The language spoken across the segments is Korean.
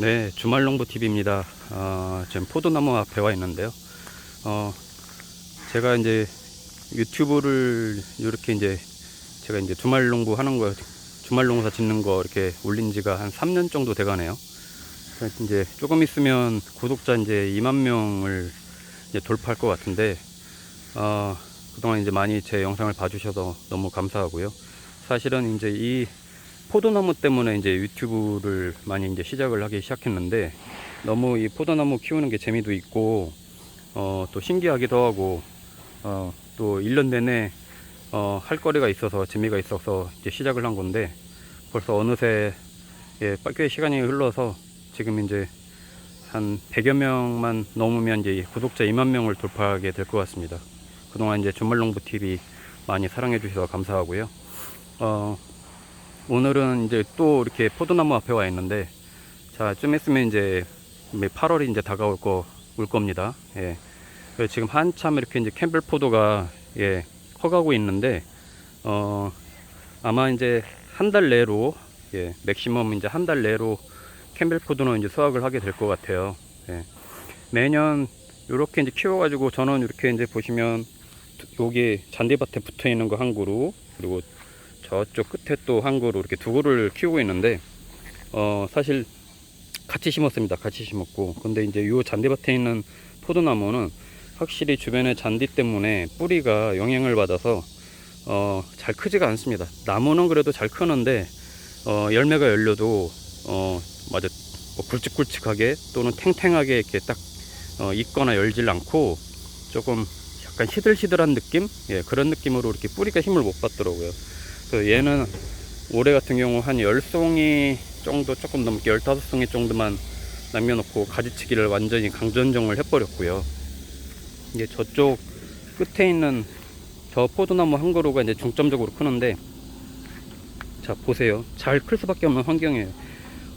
네, 주말농부 TV입니다. 어, 지금 포도나무 앞에 와 있는데요. 어, 제가 이제 유튜브를 이렇게 이제 제가 이제 주말농부 하는 거, 주말농사 짓는 거 이렇게 올린 지가 한 3년 정도 돼 가네요. 그래서 이제 조금 있으면 구독자 이제 2만 명을 이제 돌파할 것 같은데, 어, 그동안 이제 많이 제 영상을 봐주셔서 너무 감사하고요. 사실은 이제 이 포도나무 때문에 이제 유튜브를 많이 이제 시작을 하기 시작했는데 너무 이 포도나무 키우는 게 재미도 있고 어, 또 신기하기도 하고 어, 또 1년 내내 어, 할 거리가 있어서 재미가 있어서 이제 시작을 한 건데 벌써 어느새 예, 꽤 시간이 흘러서 지금 이제 한 100여 명만 넘으면 이제 구독자 2만 명을 돌파하게 될 것 같습니다. 그동안 이제 주말농부 TV 많이 사랑해 주셔서 감사하고요. 어, 오늘은 이제 또 이렇게 포도나무 앞에 와 있는데 자 좀 있으면 이제 8월이 이제 다가올 거 올 겁니다. 예. 그래서 지금 한참 이렇게 이제 캠벨 포도가 예 커가고 있는데 어 아마 이제 한 달 내로 예 맥시멈 이제 한 달 내로 캠벨 포도는 이제 수확을 하게 될 것 같아요. 예. 매년 이렇게 이제 키워 가지고 저는 이렇게 이제 보시면 여기 잔디밭에 붙어 있는 거 한 그루 그리고 저쪽 끝에 또 한 그루 이렇게 두 그루를 키우고 있는데 어 사실 같이 심었습니다. 같이 심었고 근데 이제 요 잔디밭에 있는 포도나무는 확실히 주변의 잔디 때문에 뿌리가 영향을 받아서 어 잘 크지가 않습니다. 나무는 그래도 잘 크는데 어 열매가 열려도 어 맞아 뭐 굵직굵직하게 또는 탱탱하게 이렇게 딱 어, 익거나 열질 않고 조금 약간 시들시들한 느낌 예 그런 느낌으로 이렇게 뿌리가 힘을 못 받더라고요. 그래서 얘는 올해 같은 경우 한 10송이 정도 조금 넘게 15송이 정도만 남겨놓고 가지치기를 완전히 강전정을 해버렸고요. 이제 저쪽 끝에 있는 저 포도나무 한 그루가 이제 중점적으로 크는데 자 보세요. 잘 클 수밖에 없는 환경이에요.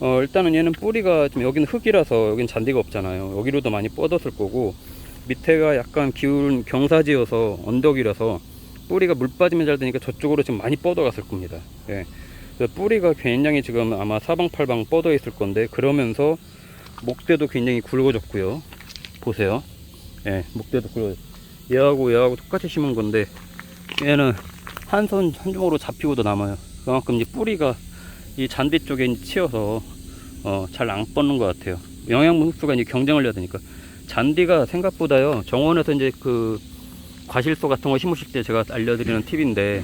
어, 일단은 얘는 뿌리가 좀 여기는 흙이라서 여긴 잔디가 없잖아요. 여기로도 많이 뻗었을 거고 밑에가 약간 기운 경사지여서 언덕이라서 뿌리가 물 빠지면 잘 되니까 저쪽으로 지금 많이 뻗어갔을 겁니다. 예. 뿌리가 굉장히 지금 아마 사방팔방 뻗어 있을 건데 그러면서 목대도 굉장히 굵어졌고요. 보세요. 예, 목대도 굵어. 얘하고 얘하고 똑같이 심은 건데 얘는 한 손 한 주먹으로 잡히고도 남아요. 그만큼 이제 뿌리가 이 잔디 쪽에 치여서 어, 잘 안 뻗는 것 같아요. 영양분 흡수가 이제 경쟁을 해야 되니까 잔디가 생각보다요 정원에서 이제 그 과실소 같은 거 심으실 때 제가 알려드리는 팁인데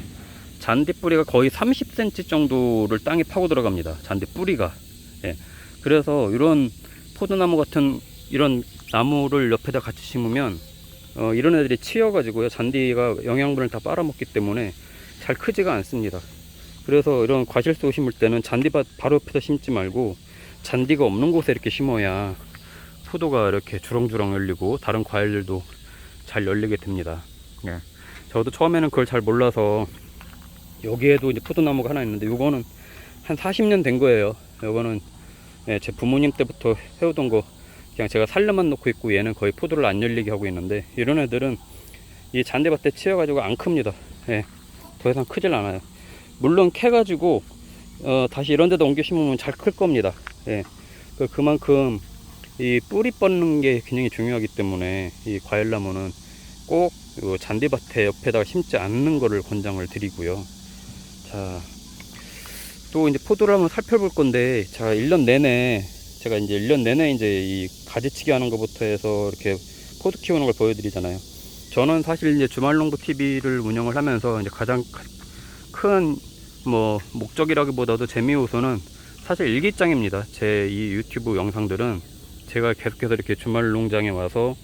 잔디 뿌리가 거의 30cm 정도를 땅에 파고 들어갑니다. 잔디 뿌리가. 예. 그래서 이런 포도나무 같은 이런 나무를 옆에다 같이 심으면 어, 이런 애들이 치여가지고요 잔디가 영양분을 다 빨아먹기 때문에 잘 크지가 않습니다. 그래서 이런 과실소 심을 때는 잔디밭 바로 옆에다 심지 말고 잔디가 없는 곳에 이렇게 심어야 포도가 이렇게 주렁주렁 열리고 다른 과일들도 잘 열리게 됩니다. 예. 저도 처음에는 그걸 잘 몰라서 여기에도 이제 포도나무가 하나 있는데 이거는 한 40년 된 거예요. 이거는 예, 제 부모님 때부터 해오던 거 그냥 제가 살려만 놓고 있고 얘는 거의 포도를 안 열리게 하고 있는데 이런 애들은 이 잔디밭에 치여가지고 안 큽니다. 예, 더 이상 크질 않아요. 물론 캐가지고 어, 다시 이런 데다 옮겨 심으면 잘 클 겁니다. 예, 그- 그만큼 이 뿌리 뻗는 게 굉장히 중요하기 때문에 이 과일나무는 꼭요 잔디밭에 옆에다가 심지 않는 거를 권장을 드리고요. 자, 또 이제 포도를 한번 살펴볼 건데, 자, 1년 내내, 제가 이제 1년 내내 이제 이 가지치기 하는 것부터 해서 이렇게 포도 키우는 걸 보여드리잖아요. 저는 사실 이제 주말농부 TV를 운영을 하면서 이제 가장 큰 뭐 목적이라기보다도 재미 요소는 사실 일기장입니다. 제 이 유튜브 영상들은 제가 계속해서 이렇게 주말 농장에 와서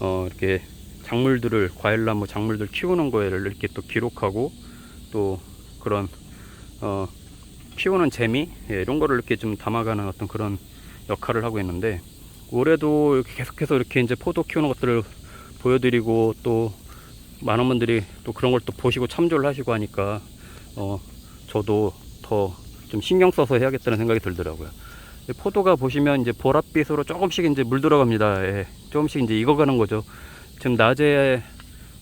어 이렇게 작물들을 과일나무 작물들 키우는 거를 이렇게 또 기록하고 또 그런 어 키우는 재미 예, 이런 거를 이렇게 좀 담아가는 어떤 그런 역할을 하고 있는데 올해도 이렇게 계속해서 이렇게 이제 포도 키우는 것들을 보여드리고 또 많은 분들이 또 그런 걸 또 보시고 참조를 하시고 하니까 어 저도 더 좀 신경 써서 해야겠다는 생각이 들더라고요. 이 포도가 보시면 이제 보랏빛으로 조금씩 이제 물 들어갑니다. 예, 조금씩 이제 익어가는 거죠. 지금 낮에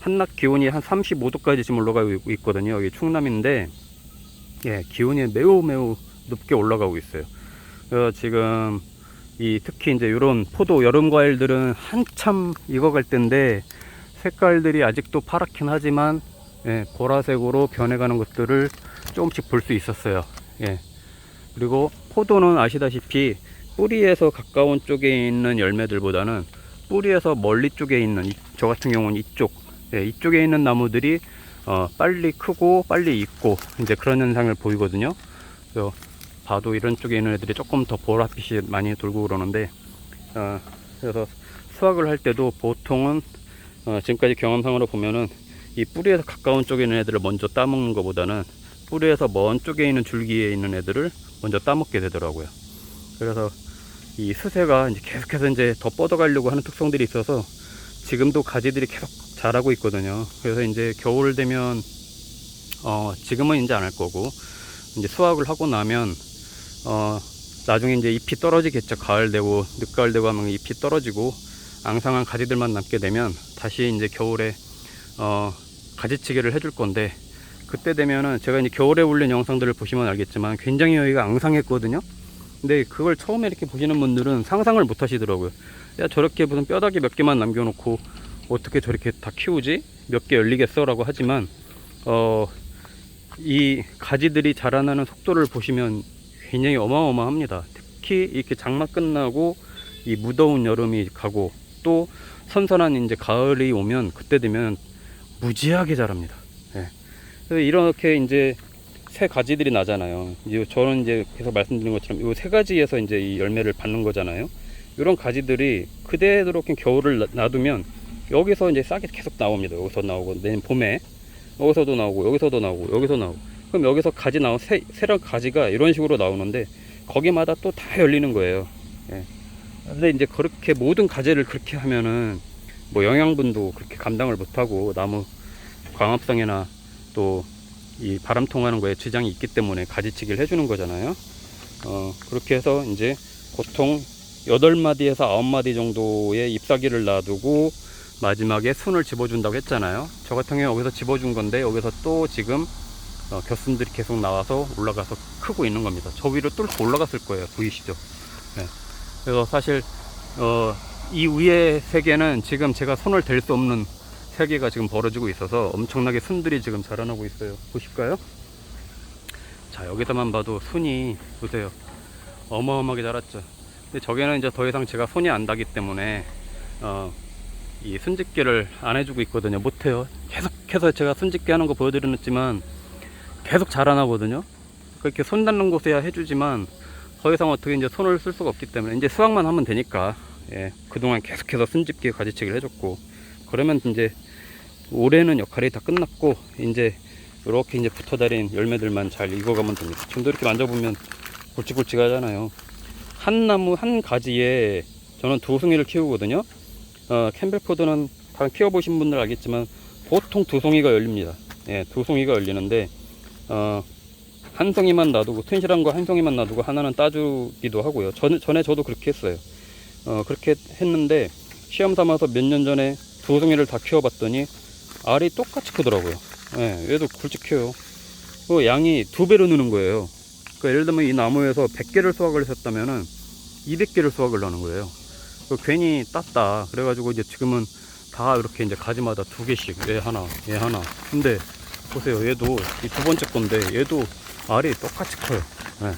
한낮 기온이 한 35도까지 지금 올라가고 있- 있거든요. 여기 충남인데, 예, 기온이 매우 매우 높게 올라가고 있어요. 그래서 지금 이 특히 이제 이런 포도 여름 과일들은 한참 익어갈 때인데 색깔들이 아직도 파랗긴 하지만 예, 보라색으로 변해가는 것들을 조금씩 볼 수 있었어요. 예. 그리고 포도는 아시다시피 뿌리에서 가까운 쪽에 있는 열매들보다는 뿌리에서 멀리 쪽에 있는 이- 저 같은 경우는 이쪽 예, 이쪽에 있는 나무들이 어, 빨리 크고 빨리 익고 이제 그런 현상을 보이거든요. 그래서 봐도 이런 쪽에 있는 애들이 조금 더 보랏빛이 많이 돌고 그러는데 어, 그래서 수확을 할 때도 보통은 어, 지금까지 경험상으로 보면은 이 뿌리에서 가까운 쪽에 있는 애들을 먼저 따먹는 것보다는 뿌리에서 먼 쪽에 있는 줄기에 있는 애들을 먼저 따먹게 되더라고요. 그래서 이 수세가 이제 계속해서 이제 더 뻗어가려고 하는 특성들이 있어서 지금도 가지들이 계속 자라고 있거든요. 그래서 이제 겨울 되면 어 지금은 이제 안 할 거고 이제 수확을 하고 나면 어 나중에 이제 잎이 떨어지겠죠. 가을 되고 늦가을 되고 하면 잎이 떨어지고 앙상한 가지들만 남게 되면 다시 이제 겨울에 어 가지치기를 해줄 건데 그때 되면은 제가 이제 겨울에 올린 영상들을 보시면 알겠지만 굉장히 여기가 앙상했거든요. 근데 그걸 처음에 이렇게 보시는 분들은 상상을 못 하시더라고요. 야, 저렇게 무슨 뼈다귀 몇 개만 남겨놓고 어떻게 저렇게 다 키우지? 몇 개 열리겠어? 라고 하지만, 어, 이 가지들이 자라나는 속도를 보시면 굉장히 어마어마합니다. 특히 이렇게 장마 끝나고 이 무더운 여름이 가고 또 선선한 이제 가을이 오면 그때 되면 무지하게 자랍니다. 예. 그래서 이렇게 이제 새 가지들이 나잖아요. 이제 저는 이제 계속 말씀드린 것처럼 이 세 가지에서 이제 이 열매를 받는 거잖아요. 이런 가지들이 그대로 이렇게 겨울을 놔- 놔두면 여기서 이제 싹이 계속 나옵니다. 여기서 나오고 내년 봄에 여기서도 나오고 여기서도 나오고 여기서 나오고 그럼 여기서 가지 나온 새 새랑 가지가 이런 식으로 나오는데 거기마다 또 다 열리는 거예요. 예. 근데 이제 그렇게 모든 가지를 그렇게 하면은 뭐 영양분도 그렇게 감당을 못하고 나무 광합성이나 또 이 바람 통하는 거에 지장이 있기 때문에 가지치기를 해주는 거잖아요. 어, 그렇게 해서 이제 보통 8마디에서 9마디 정도의 잎사귀를 놔두고 마지막에 순을 집어준다고 했잖아요. 저 같은 경우 여기서 집어준 건데 여기서 또 지금 어, 겨순들이 계속 나와서 올라가서 크고 있는 겁니다. 저 위로 뚫고 올라갔을 거예요. 보이시죠? 네. 그래서 사실 어, 이 위에 세 개는 지금 제가 손을 댈 수 없는 세 개가 지금 벌어지고 있어서 엄청나게 순들이 지금 자라나고 있어요. 보실까요? 자 여기서만 봐도 순이 보세요. 어마어마하게 자랐죠. 근데 저게는 이제 더 이상 제가 손이 안 닿기 때문에 어, 이 순집기를 안 해주고 있거든요. 못해요. 계속해서 제가 순집기 하는 거 보여드렸지만 계속 자라나거든요. 그렇게 손 닿는 곳에야 해주지만 더 이상 어떻게 이제 손을 쓸 수가 없기 때문에 이제 수확만 하면 되니까 예, 그동안 계속해서 순집기 가지치기를 해줬고 그러면 이제 올해는 역할이 다 끝났고 이제 이렇게 이제 붙어다닌 열매들만 잘 익어가면 됩니다. 지금도 이렇게 만져보면 굵직굵직 하잖아요. 한 나무 한 가지에 저는 두 송이를 키우거든요. 어, 캠벨포드는 다 키워보신 분들 알겠지만 보통 두 송이가 열립니다. 예, 두 송이가 열리는데 어, 한 송이만 놔두고 튼실한 거 한 송이만 놔두고 하나는 따주기도 하고요. 전, 전에 저도 그렇게 했어요. 어, 그렇게 했는데 시험 삼아서 몇 년 전에 두 송이를 다 키워봤더니 알이 똑같이 크더라고요. 예, 얘도 굵직해요. 그 양이 두 배로 느는 거예요. 그러니까 예를 들면 이 나무에서 100개를 수확을 했었다면은 200개를 수확을 하는 거예요. 그 괜히 땄다. 그래가지고 이제 지금은 다 이렇게 이제 가지마다 두 개씩 얘 하나, 얘 하나. 근데 보세요. 얘도 이 두 번째 건데 얘도 알이 똑같이 커요. 예.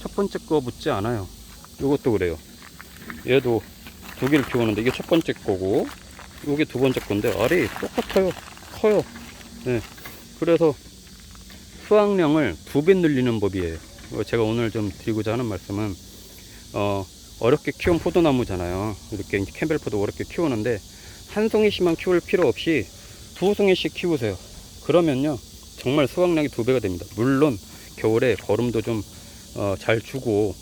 첫 번째 거 묻지 않아요. 이것도 그래요. 얘도 두 개를 키우는데 이게 첫 번째 거고 이게 두 번째 건데 알이 똑같아요. 커요. 예. 그래서 수확량을 두 배 늘리는 법이에요. 어, 제가 오늘 좀 드리고자 하는 말씀은 어, 어렵게 키운 포도나무잖아요. 이렇게 캠벨포도 어렵게 키우는데 한 송이씩만 키울 필요 없이 두 송이씩 키우세요. 그러면요 정말 수확량이 두 배가 됩니다. 물론 겨울에 거름도 좀 어, 잘 주고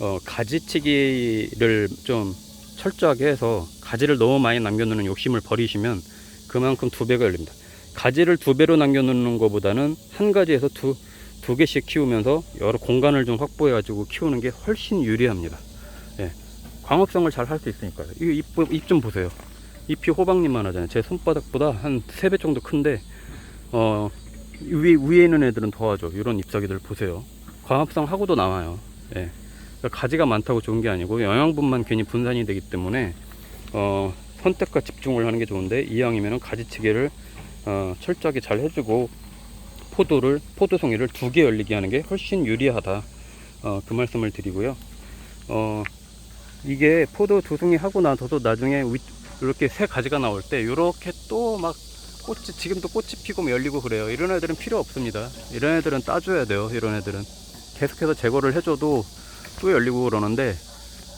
어, 가지치기를 좀 철저하게 해서 가지를 너무 많이 남겨놓는 욕심을 버리시면 그만큼 두 배가 열립니다. 가지를 두 배로 남겨놓는 것보다는 한 가지에서 두, 두 개씩 키우면서 여러 공간을 좀 확보해가지고 키우는 게 훨씬 유리합니다. 예. 광합성을 잘 할 수 있으니까요. 이잎좀 보세요. 잎이 호박잎만 하잖아요. 제 손바닥보다 한 세 배 정도 큰데, 어, 위, 위에 있는 애들은 더하죠. 이런 잎사귀들 보세요. 광합성 하고도 나와요. 예. 그러니까 가지가 많다고 좋은 게 아니고 영양분만 괜히 분산이 되기 때문에 어, 선택과 집중을 하는 게 좋은데 이왕이면은 가지치기를 어, 철저하게 잘 해주고 포도를 포도 송이를 두 개 열리게 하는 게 훨씬 유리하다. 어, 그 말씀을 드리고요. 어, 이게 포도 두 송이 하고 나서도 나중에 위- 이렇게 새 가지가 나올 때 이렇게 또 막 꽃이 지금도 꽃이 피고 뭐 열리고 그래요. 이런 애들은 필요 없습니다. 이런 애들은 따줘야 돼요. 이런 애들은 계속해서 제거를 해줘도 또 열리고 그러는데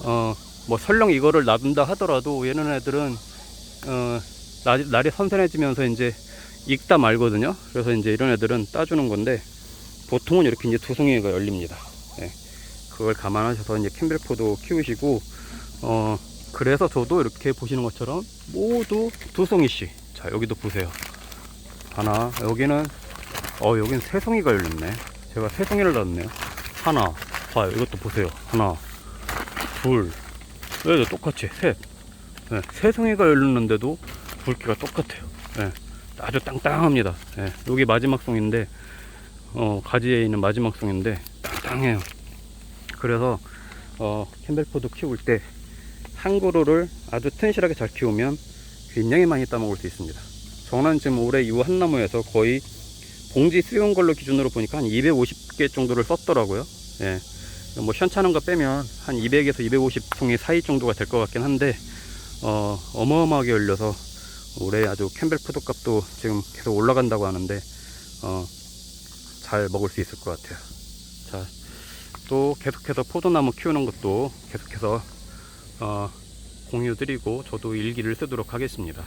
어 뭐 설령 이거를 놔둔다 하더라도 얘는 애들은 어 날, 날이 선선해지면서 이제 익다 말거든요. 그래서 이제 이런 애들은 따주는 건데 보통은 이렇게 이제 두 송이가 열립니다. 예. 그걸 감안하셔서 이제 캠벨포도 키우시고 어 그래서 저도 이렇게 보시는 것처럼 모두 두 송이씩 자 여기도 보세요 하나 여기는 어 여긴 세 송이가 열렸네 제가 세 송이를 넣었네요 하나 봐요 이것도 보세요 하나 둘 여기도 똑같이 셋 네, 세 송이가 열렸는데도 굵기가 똑같아요 네, 아주 땅땅합니다 네, 여기 마지막 송인데 어 가지에 있는 마지막 송인데 땅땅해요 그래서 어 캠벨포도 키울 때 한 그루를 아주 튼실하게 잘 키우면 굉장히 많이 따먹을 수 있습니다. 저는 지금 올해 이 한 나무에서 거의 봉지 쓰여온 걸로 기준으로 보니까 한 250개 정도를 썼더라고요. 예. 뭐 현찮은 거 빼면 한 200에서 250통의 사이 정도가 될 것 같긴 한데 어, 어마어마하게 열려서 올해 아주 캠벨 푸드 값도 지금 계속 올라간다고 하는데 어, 잘 먹을 수 있을 것 같아요. 자, 또 계속해서 포도나무 키우는 것도 계속해서 어, 공유 드리고 저도 일기를 쓰도록 하겠습니다.